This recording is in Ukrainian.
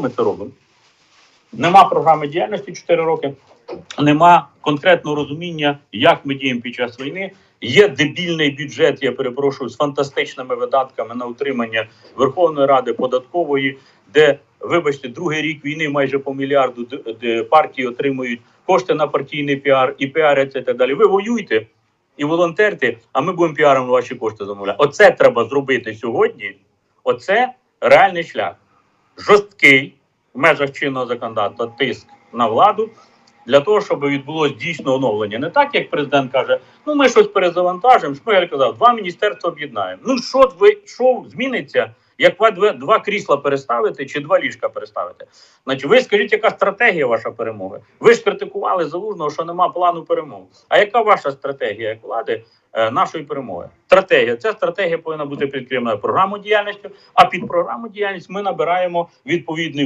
ми це робимо. Нема програми діяльності 4 роки, нема конкретного розуміння, як ми діємо під час війни. Є дебільний бюджет, я перепрошую, з фантастичними видатками на утримання Верховної Ради податкової, де, вибачте, другий рік війни майже по мільярду д- д- партії отримують кошти на партійний піар і піаряться і так далі. Ви воюйте і волонтерте, а ми будемо піаром ваші кошти замовляти. Оце треба зробити сьогодні. Оце реальний шлях. Жорсткий в межах чинного законодавства тиск на владу для того, щоб відбулось дійсно оновлення. Не так, як президент каже, ну ми щось перезавантажимо. Шмигаль казав, два міністерства об'єднаємо. Ну що ви що зміниться, як ви два, крісла переставити чи два ліжка переставити? Значить, ви скажіть, яка стратегія ваша перемоги? Ви ж критикували залужного, що нема плану перемоги. А яка ваша стратегія як влади е, нашої перемоги? Стратегія. Ця стратегія повинна бути підкріплена програмою діяльністю, а під програму діяльність ми набираємо відповідний